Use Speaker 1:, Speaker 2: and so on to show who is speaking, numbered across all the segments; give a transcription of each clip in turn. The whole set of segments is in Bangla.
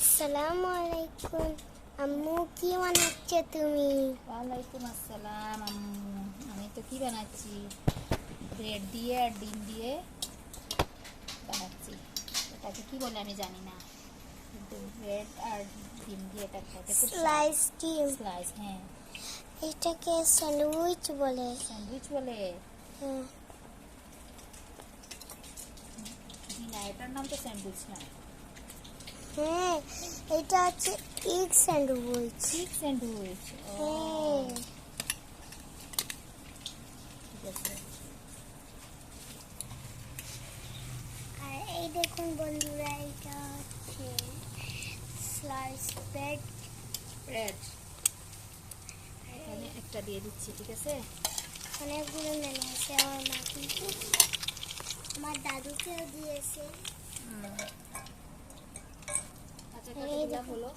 Speaker 1: আসসালামু আলাইকুম। আম্মু কি বানাচ্ছ তুমি?
Speaker 2: ওয়ালাইকুম আসসালাম আম্মু। আমি তো কি বানাচ্ছি? ব্রেড দিয়ে আর ডিম দিয়ে বানাচ্ছি। এটাকে কি বলে আমি জানি না। কিন্তু ব্রেড আর ডিম দিয়ে এটা খেতে
Speaker 1: স্লাইস ডিম।
Speaker 2: স্লাইস হ্যাঁ।
Speaker 1: এটাকে স্যান্ডউইচ বলে।
Speaker 2: স্যান্ডউইচ বলে?
Speaker 1: হ্যাঁ।
Speaker 2: না এটার নাম তো স্যান্ডউইচ না।
Speaker 1: হ্যাঁ এটা হচ্ছে এগ স্যান্ডউইচ
Speaker 2: ঠিক স্যান্ডউইচ
Speaker 1: হ্যাঁ। আর এই দেখুন বন্ধুরা এটা হচ্ছে স্লাইস ব্রেড
Speaker 2: ব্রেড এখানে একটা দিয়ে দিচ্ছি ঠিক আছে?
Speaker 1: অনেকগুলো মেনু আছে আমার মা কিন্তু আমার দাদুকেও দিয়েছে।
Speaker 2: হলো।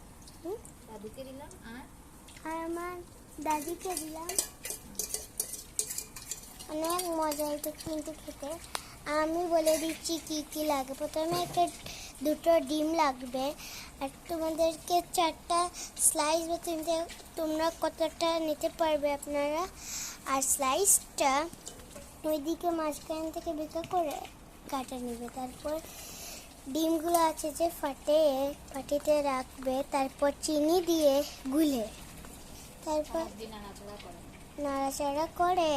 Speaker 2: দাদুকে দিলাম আর?
Speaker 1: আর আমার দাদিকে দিলাম। অনেক মজা এটা কিন্তু খেতে। আমি বলে দিচ্ছি কি কি লাগবে। প্রথমে একটা দুটো ডিম লাগবে। আর তোমাদেরকে চারটা স্লাইস বা তিনটে তোমরা কতটা নিতে পারবে আপনারা? আর স্লাইসটা ওইদিকে মাঝখান থেকে বেঁকা করে কাটা নেবে। তারপর ডিমগুলো আছে যে ফাটে ফাটিতে রাখবে তারপর চিনি দিয়ে গুলে। তারপর
Speaker 2: নাড়াচাড়া করে।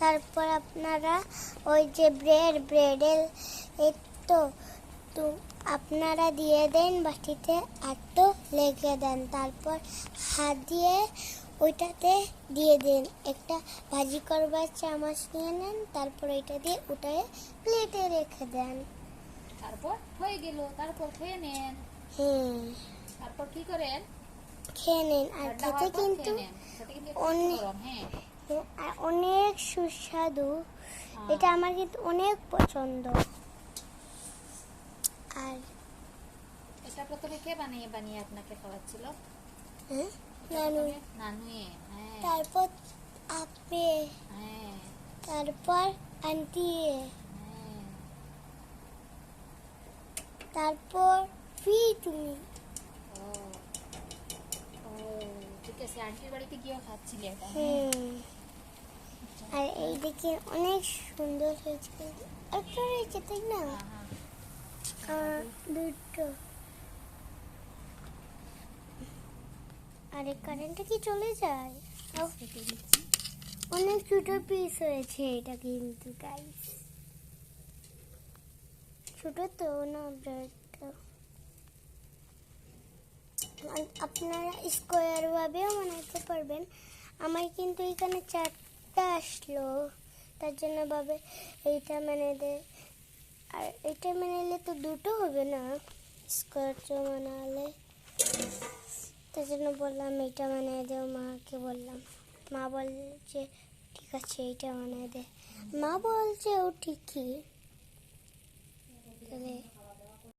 Speaker 1: তারপর আপনারা ওই যে ব্রেড ব্রেডের এই তো তো আপনারা দিয়ে দেন বাটিতে আর তো লেগে দেন। তারপর হাত দিয়ে ওইটাতে দিয়ে দিন। একটা ভাজি করবার চামচ নিয়ে নেন তারপর ওইটা দিয়ে ওটায় প্লেটে রেখে দেন।
Speaker 2: তারপর হয়ে গেল তারপর খেয়ে নেন।
Speaker 1: হ্যাঁ
Speaker 2: তারপর কি করেন?
Speaker 1: খেয়ে নেন আর খেতে কিন্তু অনেক-
Speaker 2: হ্যাঁ।
Speaker 1: আর অনেক সুস্বাদু।
Speaker 2: হ্যাঁ।
Speaker 1: এটা আমার কিন্তু অনেক পছন্দ। আর
Speaker 2: এটা প্রথমে কে বানিয়ে বানিয়ে আপনাকে খাওয়াচ্ছিল?
Speaker 1: হ্যাঁ, নানু।
Speaker 2: হ্যাঁ।
Speaker 1: তারপর আপে
Speaker 2: হ্যাঁ।
Speaker 1: তারপর আন্টি
Speaker 2: হ্যাঁ
Speaker 1: তারপর ফি তুমি।
Speaker 2: ঠিক আছে আন্টির বাড়িতে গিয়েও খাচ্ছিলে এটা
Speaker 1: আর এই দেখে অনেক সুন্দর হয়েছে একটা রয়েছে তাই না?
Speaker 2: হ্যাঁ, হ্যাঁ।
Speaker 1: আর দুটো। আরে কারেন্টটা কি চলে যায়? অনেক ছোট পিস হয়েছে এটা কিন্তু গাইস ছোট তো না ব্রেডটা আপনারা স্কোয়ার ভাবেও বানাতে পারবেন। আমার কিন্তু এখানে চারটা আসলো, তার জন্য ভাবে এইটা মানে দে, আর এটা মানে নিলে তো দুটো হবে না স্কোয়ার মানালে তার জন্য বললাম এটা বানিয়ে দেও, মাকে বললাম। মা বলছে, ঠিক আছে, এইটা বানিয়ে দে। মা বলছে, ও ঠিকই। today.